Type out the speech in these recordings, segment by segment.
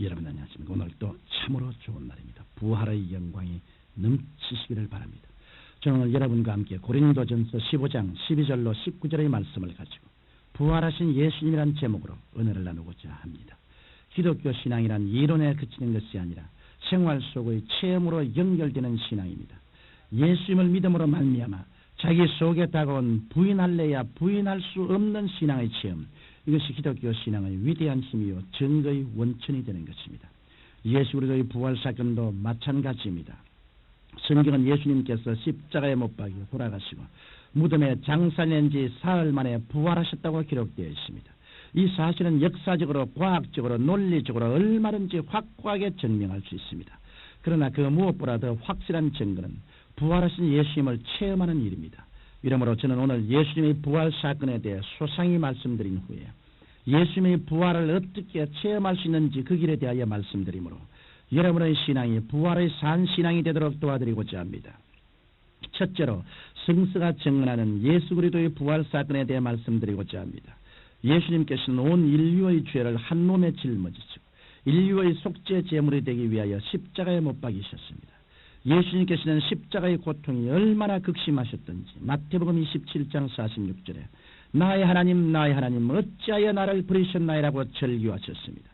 여러분 안녕하십니까. 오늘 또 참으로 좋은 날입니다. 부활의 영광이 넘치시기를 바랍니다. 저는 여러분과 함께 고린도전서 15장 12절로 19절의 말씀을 가지고 부활하신 예수님이란 제목으로 은혜를 나누고자 합니다. 기독교 신앙이란 이론에 그치는 것이 아니라 생활 속의 체험으로 연결되는 신앙입니다. 예수님을 믿음으로 말미암아 자기 속에 다가온 부인할래야 부인할 수 없는 신앙의 체험 이것이 기독교 신앙의 위대한 힘이요 증거의 원천이 되는 것입니다. 예수 그리스도의 부활 사건도 마찬가지입니다. 성경은 예수님께서 십자가에 못 박혀 돌아가시고 무덤에 장사낸 지 사흘 만에 부활하셨다고 기록되어 있습니다. 이 사실은 역사적으로 과학적으로 논리적으로 얼마든지 확고하게 증명할 수 있습니다. 그러나 그 무엇보다 더 확실한 증거는 부활하신 예수님을 체험하는 일입니다. 이러므로 저는 오늘 예수님의 부활 사건에 대해 소상히 말씀드린 후에 예수님의 부활을 어떻게 체험할 수 있는지 그 길에 대하여 말씀드리므로 여러분의 신앙이 부활의 산 신앙이 되도록 도와드리고자 합니다. 첫째로 성서가 증언하는 예수 그리스도의 부활 사건에 대해 말씀드리고자 합니다. 예수님께서는 온 인류의 죄를 한 몸에 짊어지시고 인류의 속죄 제물이 되기 위하여 십자가에 못 박이셨습니다. 예수님께서는 십자가의 고통이 얼마나 극심하셨던지 마태복음 27장 46절에 나의 하나님 나의 하나님 어찌하여 나를 버리셨나이라고 절규하셨습니다.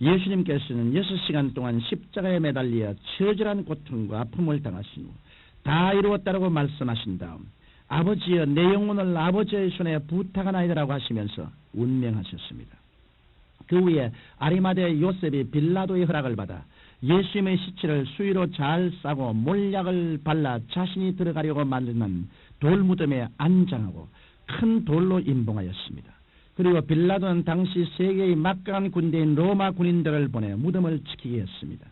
예수님께서는 6시간 동안 십자가에 매달려 처절한 고통과 아픔을 당하신 후 다 이루었다고 말씀하신 다음 아버지여 내 영혼을 아버지의 손에 부탁하나이다라고 하시면서 운명하셨습니다. 그 후에 아리마대 요셉이 빌라도의 허락을 받아 예수님의 시체를 수위로 잘 싸고 몰약을 발라 자신이 들어가려고 만드는 돌무덤에 안장하고 큰 돌로 임봉하였습니다. 그리고 빌라도는 당시 세계의 막강한 군대인 로마 군인들을 보내 무덤을 지키게 했습니다.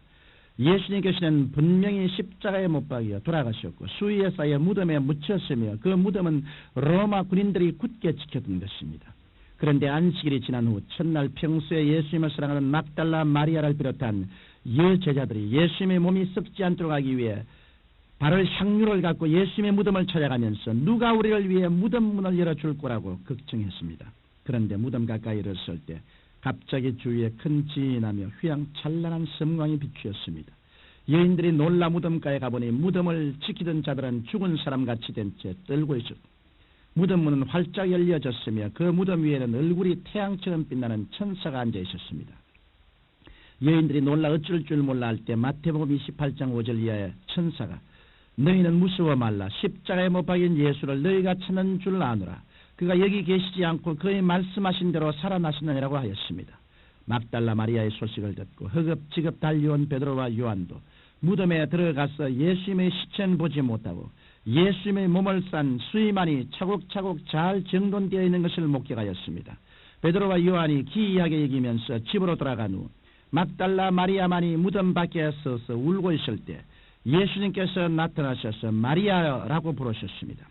예수님께서는 분명히 십자가에 못 박여 돌아가셨고 수위에 쌓여 무덤에 묻혔으며 그 무덤은 로마 군인들이 굳게 지켰던 것입니다. 그런데 안식일이 지난 후 첫날 평소에 예수님을 사랑하는 막달라 마리아를 비롯한 여제자들이 예수님의 몸이 썩지 않도록 하기 위해 발을 향유를 갖고 예수님의 무덤을 찾아가면서 누가 우리를 위해 무덤 문을 열어줄 거라고 걱정했습니다. 그런데 무덤 가까이 이르렀을 때 갑자기 주위에 큰 지이 나며 휘황찬란한 섬광이 비추었습니다. 여인들이 놀라 무덤가에 가보니 무덤을 지키던 자들은 죽은 사람같이 된 채 떨고 있었다. 무덤 문은 활짝 열려졌으며 그 무덤 위에는 얼굴이 태양처럼 빛나는 천사가 앉아 있었습니다. 여인들이 놀라 어쩔 줄 몰라 할 때 마태복음 28장 5절 이하의 천사가 너희는 무서워 말라 십자가에 못 박인 예수를 너희가 찾는 줄 아노라 그가 여기 계시지 않고 그의 말씀하신 대로 살아나시느니라고 하였습니다. 막달라 마리아의 소식을 듣고 허겁지겁 달려온 베드로와 요한도 무덤에 들어가서 예수님의 시체는 보지 못하고 예수님의 몸을 싼 수위만이 차곡차곡 잘 정돈되어 있는 것을 목격하였습니다. 베드로와 요한이 기이하게 여기면서 집으로 돌아간 후 막달라 마리아만이 무덤 밖에 서서 울고 있을 때 예수님께서 나타나셔서 마리아라고 부르셨습니다.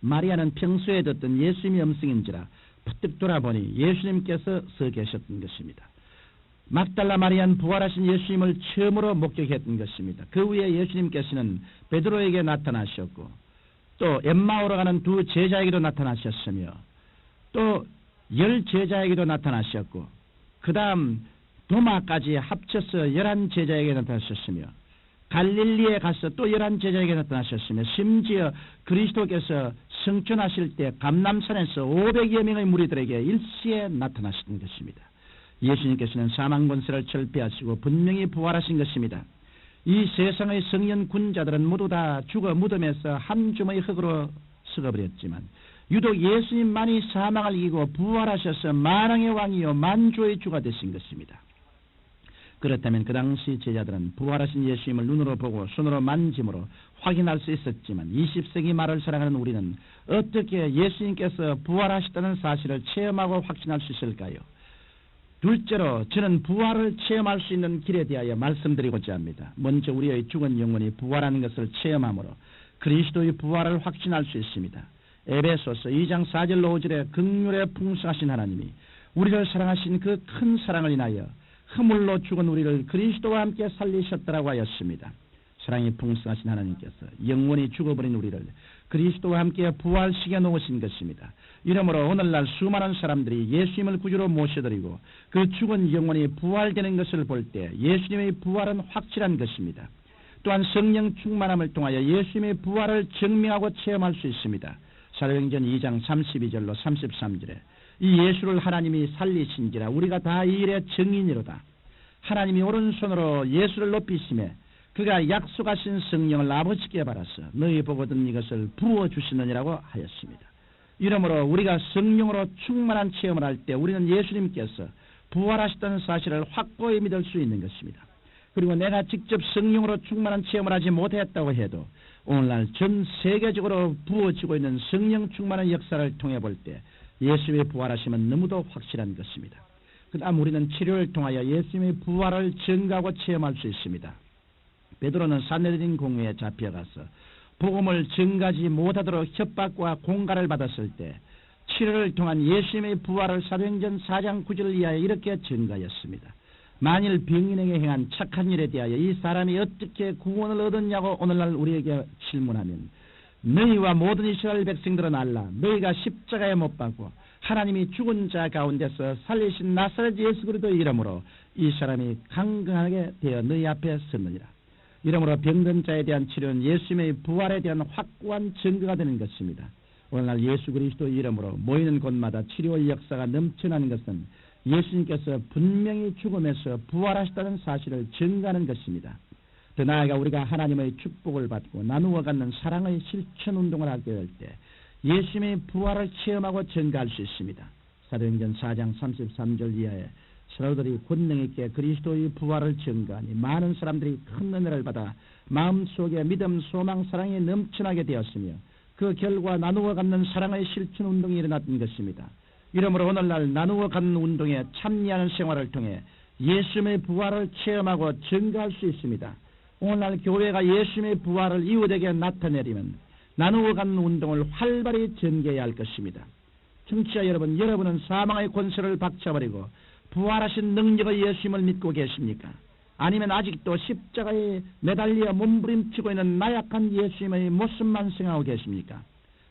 마리아는 평소에 듣던 예수님의 음성인지라 부뜩 돌아보니 예수님께서 서 계셨던 것입니다. 막달라 마리아는 부활하신 예수님을 처음으로 목격했던 것입니다. 그 후에 예수님께서는 베드로에게 나타나셨고 또 엠마오로 가는 두 제자에게도 나타나셨으며 또 열 제자에게도 나타나셨고 그 다음 도마까지 합쳐서 열한 제자에게 나타나셨으며 갈릴리에 가서 또 열한 제자에게 나타나셨으며 심지어 그리스도께서 성천하실 때 감남산에서 500여 명의 무리들에게 일시에 나타나신 것입니다. 예수님께서는 사망 권세를 철폐하시고 분명히 부활하신 것입니다. 이 세상의 성년 군자들은 모두 다 죽어 무덤에서 한 주머니 흙으로 썩어버렸지만 유독 예수님만이 사망을 이기고 부활하셔서 만왕의 왕이요 만주의 주가 되신 것입니다. 그렇다면 그 당시 제자들은 부활하신 예수님을 눈으로 보고 손으로 만짐으로 확인할 수 있었지만 20세기 말을 살아가는 우리는 어떻게 예수님께서 부활하셨다는 사실을 체험하고 확신할 수 있을까요? 둘째로 저는 부활을 체험할 수 있는 길에 대하여 말씀드리고자 합니다. 먼저 우리의 죽은 영혼이 부활하는 것을 체험함으로 그리스도의 부활을 확신할 수 있습니다. 에베소서 2장 4절 5절에 극률에 풍성하신 하나님이 우리를 사랑하신 그 큰 사랑을 인하여 허물로 죽은 우리를 그리스도와 함께 살리셨다라고 하였습니다. 사랑이 풍성하신 하나님께서 영원히 죽어버린 우리를 그리스도와 함께 부활시켜 놓으신 것입니다. 이러므로 오늘날 수많은 사람들이 예수님을 구주로 모셔드리고 그 죽은 영혼이 부활되는 것을 볼 때 예수님의 부활은 확실한 것입니다. 또한 성령 충만함을 통하여 예수님의 부활을 증명하고 체험할 수 있습니다. 사도행전 2장 32절로 33절에 이 예수를 하나님이 살리신지라 우리가 다 이 일의 증인이로다. 하나님이 오른손으로 예수를 높이심에 그가 약속하신 성령을 아버지께 받아서 너희 보거든 이것을 부어 주시느니라고 하였습니다. 이러므로 우리가 성령으로 충만한 체험을 할 때 우리는 예수님께서 부활하셨다는 사실을 확고히 믿을 수 있는 것입니다. 그리고 내가 직접 성령으로 충만한 체험을 하지 못했다고 해도 오늘날 전 세계적으로 부어지고 있는 성령 충만한 역사를 통해 볼 때 예수의 부활하심은 너무도 확실한 것입니다. 그 다음 우리는 치료를 통하여 예수님의 부활을 증가하고 체험할 수 있습니다. 베드로는 산네드린 공회에 잡혀가서 복음을 증가하지 못하도록 협박과 공갈을 받았을 때 치료를 통한 예수님의 부활을 사도행전 4장 9절을 위하여 이렇게 증가하였습니다. 만일 병인에게 행한 착한 일에 대하여 이 사람이 어떻게 구원을 얻었냐고 오늘날 우리에게 질문하면 너희와 모든 이스라엘 백성들은 알라 너희가 십자가에 못 박고 하나님이 죽은 자 가운데서 살리신 나사렛 예수 그리스도 이름으로 이 사람이 강건하게 되어 너희 앞에 섰느니라. 이러므로 병든 자에 대한 치료는 예수님의 부활에 대한 확고한 증거가 되는 것입니다. 오늘날 예수 그리스도 이름으로 모이는 곳마다 치료의 역사가 넘쳐나는 것은 예수님께서 분명히 죽음에서 부활하셨다는 사실을 증가하는 것입니다. 더 나아가 우리가 하나님의 축복을 받고 나누어 갖는 사랑의 실천 운동을 하게 될 때 예수님의 부활을 체험하고 증가할 수 있습니다. 사도행전 4장 33절 이하에 사도들이 권능 있게 그리스도의 부활을 증가하니 많은 사람들이 큰 은혜를 받아 마음속에 믿음, 소망, 사랑이 넘쳐나게 되었으며 그 결과 나누어 갖는 사랑의 실천 운동이 일어났던 것입니다. 이러므로 오늘날 나누어 갖는 운동에 참여하는 생활을 통해 예수님의 부활을 체험하고 증가할 수 있습니다. 오늘날 교회가 예수님의 부활을 이웃에게 나타내려면 나누어 갖는 운동을 활발히 전개해야 할 것입니다. 청취자 여러분, 여러분은 사망의 권세를 박차버리고 부활하신 능력의 예수님을 믿고 계십니까? 아니면 아직도 십자가에 매달려 몸부림치고 있는 나약한 예수님의 모습만 생각하고 계십니까?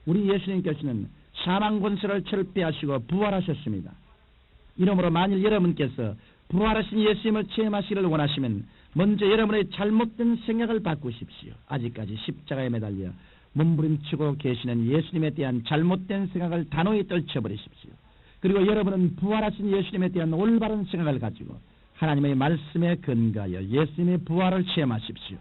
우리 예수님께서는 사망 권세를 철폐하시고 부활하셨습니다. 이러므로 만일 여러분께서 부활하신 예수님을 체험하시기를 원하시면 먼저 여러분의 잘못된 생각을 바꾸십시오. 아직까지 십자가에 매달려 몸부림치고 계시는 예수님에 대한 잘못된 생각을 단호히 떨쳐버리십시오. 그리고 여러분은 부활하신 예수님에 대한 올바른 생각을 가지고 하나님의 말씀에 근거하여 예수님의 부활을 체험하십시오.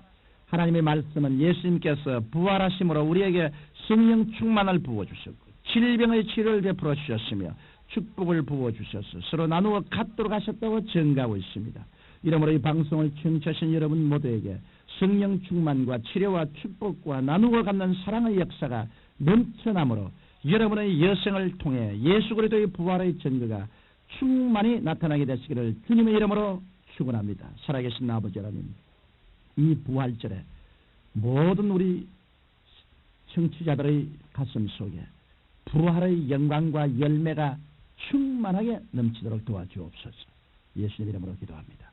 하나님의 말씀은 예수님께서 부활하심으로 우리에게 성령 충만을 부어주셨고 질병의 치료를 베풀어 주셨으며 축복을 부어주셔서 서로 나누어 갖도록 하셨다고 증가하고 있습니다. 이러므로 이 방송을 청취하신 여러분 모두에게 성령 충만과 치료와 축복과 나누어 갖는 사랑의 역사가 넘쳐나므로 여러분의 여성을 통해 예수 그리스도의 부활의 증거가 충만히 나타나게 되시기를 주님의 이름으로 축원합니다. 살아계신 아버지 하나님, 이 부활절에 모든 우리 청취자들의 가슴 속에 부활의 영광과 열매가 충만하게 넘치도록 도와주옵소서. 예수님 이름으로 기도합니다.